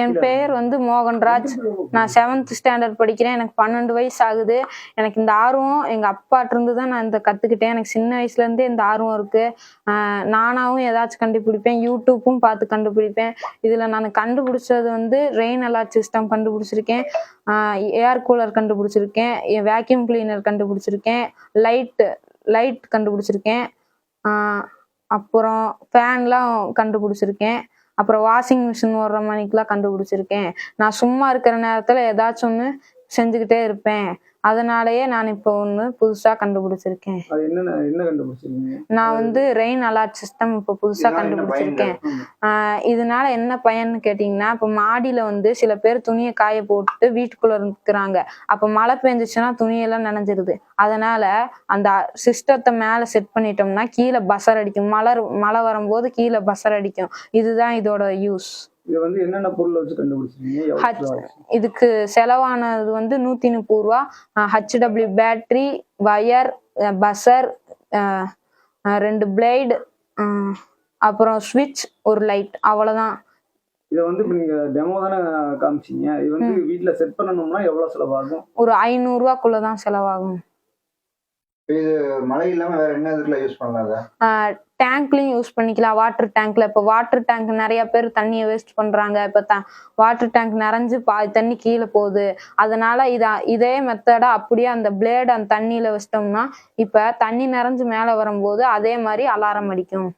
என் பெயர் வந்து மோகன்ராஜ். நான் செவன்த் ஸ்டாண்டர்ட் படிக்கிறேன். எனக்கு பன்னெண்டு வயசு ஆகுது எனக்கு இந்த ஆர்வம் எங்கள் அப்பாட்ட இருந்து தான் நான் இந்த கற்றுக்கிட்டேன் எனக்கு சின்ன வயசுலேருந்தே இந்த ஆர்வம் இருக்குது நானாகவும் ஏதாச்சும் கண்டுபிடிப்பேன். யூடியூப்பும் பார்த்து கண்டுபிடிப்பேன். இதில் நான் கண்டுபிடிச்சது வந்து ரெயின் அலாட் சிஸ்டம் கண்டுபிடிச்சிருக்கேன். ஏர் கூலர் கண்டுபிடிச்சிருக்கேன். வேக்யூம் கிளீனர் கண்டுபிடிச்சிருக்கேன். லைட்டு லைட் கண்டுபிடிச்சிருக்கேன். அப்புறம் ஃபேன்லாம் கண்டுபிடிச்சிருக்கேன். அப்புறம் வாஷிங் மிஷின் ஓடுற மணிக்கெலாம் கண்டுபிடிச்சிருக்கேன். நான் சும்மா இருக்கிற நேரத்தில் ஏதாச்சும் ஒன்று செஞ்சுக்கிட்டே இருப்பேன். அதனாலயே நான் இப்போ ஒன்று புதுசாக கண்டுபிடிச்சிருக்கேன். நான் வந்து ரெயின் அலாட் சிஸ்டம் இப்போ புதுசாக கண்டுபிடிச்சிருக்கேன். இதனால என்ன பயன்னு கேட்டிங்கன்னா இப்போ மாடியில் வந்து சில பேர் துணியை காய போட்டு வீட்டுக்குள்ளே இருக்கிறாங்க. அப்போ மழை பெஞ்சிச்சுன்னா துணியெல்லாம் நனைஞ்சிருது. அதனால அந்த சிஸ்டத்தை மேலே செட் பண்ணிட்டோம்னா கீழே பசர் அடிக்கும். மழை மழை வரும்போது கீழே பசர் அடிக்கும். இதுதான் இதோட யூஸ் இது வந்து என்னென்ன பொருள் வச்சு கண்டுபிடிச்சிருக்கீங்க? எவ்வளவு ஹச் செலவாச்சு? இதுக்கு செலவானது வந்து நூற்றி முப்பது ரூபா. ஹச்டபிள்யூ பேட்ரி வயர் பசர் ரெண்டு பிளேடு அப்புறம் ஸ்விட்ச் ஒரு லைட் அவ்வளோதான் இதை வந்து இப்ப நீங்க டெமோ தானே காமிச்சீங்க. இது வந்து வீட்ல செட் பண்ணணும்னா எவ்வளவு செலவாகும்? ஒரு ஐநூறுரூவாக்குள்ளே தான் செலவாகும். மழை இல்லாம வேற என்ன இதுல யூஸ் பண்ணலாம் டேங்க்லையும் யூஸ் பண்ணிக்கலாம். வாட்டர் டேங்க்ல இப்போ வாட்டர் டேங்க் நிறைய பேர் தண்ணியை வேஸ்ட் பண்றாங்க. இப்போ வாட்டர் டேங்க் நிறைஞ்சு பாதி தண்ணி கீழே போகுது. அதனால இத இதே மெத்தடா அப்படியே அந்த பிளேட் அந்த தண்ணியில வச்சிட்டோம்னா இப்போ தண்ணி நிறைஞ்சு மேலே வரும்போது அதே மாதிரி அலாரம் அடிக்கும்.